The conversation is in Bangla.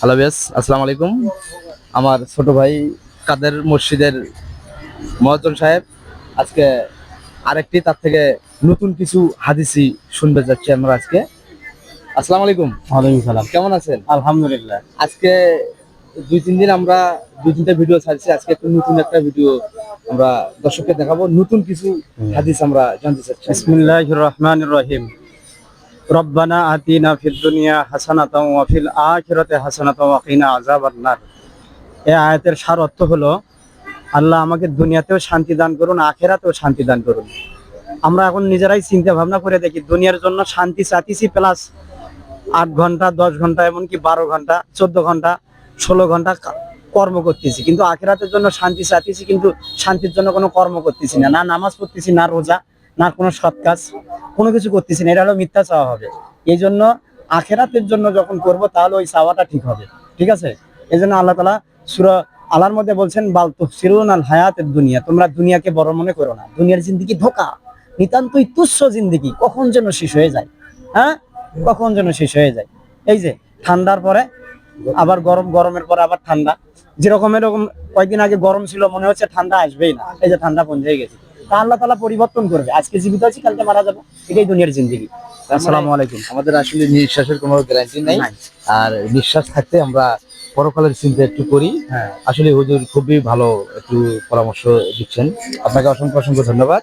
হ্যালো বেস আসসালামু আলাইকুম। আমার ছোট ভাই কাদের মসজিদের মহাজন সাহেব। আজকে আরেকটি তার থেকে নতুন কিছু হাদিসি শুনতে যাচ্ছি আমরা আজকে। আসসালামু আলাইকুম। ওয়ালাইকুম সালাম। কেমন আছেন? আলহামদুলিল্লাহ। আজকে দুই তিন দিন আমরা দুই তিনটা ভিডিও ছাড়ছি। আজকে একটু নতুন একটা ভিডিও আমরা দর্শককে দেখাবো। নতুন কিছু হাদিস আমরা জানতে চাচ্ছি। বিসমিল্লাহির রহমানির রহিম। রব্বানা আতিনা ফিদ দুনিয়া হাসানাতাও ওয়া ফিল আখিরাতি হাসানাতাও ওয়া কিনা আযাবান নার এই আয়াতের সার অর্থ হলো, আল্লাহ আমাকে দুনিয়াতেও শান্তি দান করুন, আখেরাতেও শান্তি দান করুন। আমরা এখন নিজেরাই চিন্তা ভাবনা করে দেখি, দুনিয়ার জন্য শান্তি চাতিছি প্লাস আট ঘণ্টা, দশ ঘণ্টা, এমনকি বারো ঘণ্টা, চোদ্দ ঘণ্টা, ষোলো ঘণ্টা কর্ম করতেছি। কিন্তু আখেরাতের জন্য শান্তি চাইতেছি, কিন্তু শান্তির জন্য কোনো কর্ম করতেছি না না নামাজ পড়তেছি, না রোজা। না কোনো সৎ কাজ, কোনো কিছু করতেছি না, এটা হলো মিথ্যা চাওয়া হবে। এই জন্য আখেরাতের জন্য যখন করব, তাহলে ওই চাওয়াটা ঠিক হবে। ঠিক আছে? এই জন্য আল্লাহ তালা সুরা আল্লাহর মধ্যে বলছেন, বাল তফসিরুন আল হায়াতের দুনিয়া, তোমরা দুনিয়াকে বড় মনে করো না। দুনিয়ার জিন্দিগি ধোকা, নিতান্তই তুচ্ছ জিন্দিগি। কখন যেন শেষ হয়ে যায়? হ্যাঁ? কখন যেন শেষ হয়ে যায়? এই যে, ঠান্ডার পরে, আবার গরম, গরমের পরে আবার ঠান্ডা। যেরকম এরকম কয়েকদিন আগে গরম ছিল, মনে হচ্ছে ঠান্ডা আসবেই না। এই যে ঠান্ডা পৌঁছে গেছে। তা আল্লাহ তালা পরিবর্তন করবে। আজকে জীবিত আছি কালকে মারা যাব। এটাই দুনিয়ার জিন্দগি। আসসালামু আলাইকুম। আমাদের আসলে নিঃশ্বাসের কোনো গ্যারান্টি নাই। আর নিঃশ্বাস থাকতে আমরা পরকালের চিন্তা একটু করি। হ্যাঁ। আসলে হুজুর খুবই ভালো একটু পরামর্শ দিচ্ছেন। আপনাকে অসংখ্য অসংখ্য ধন্যবাদ।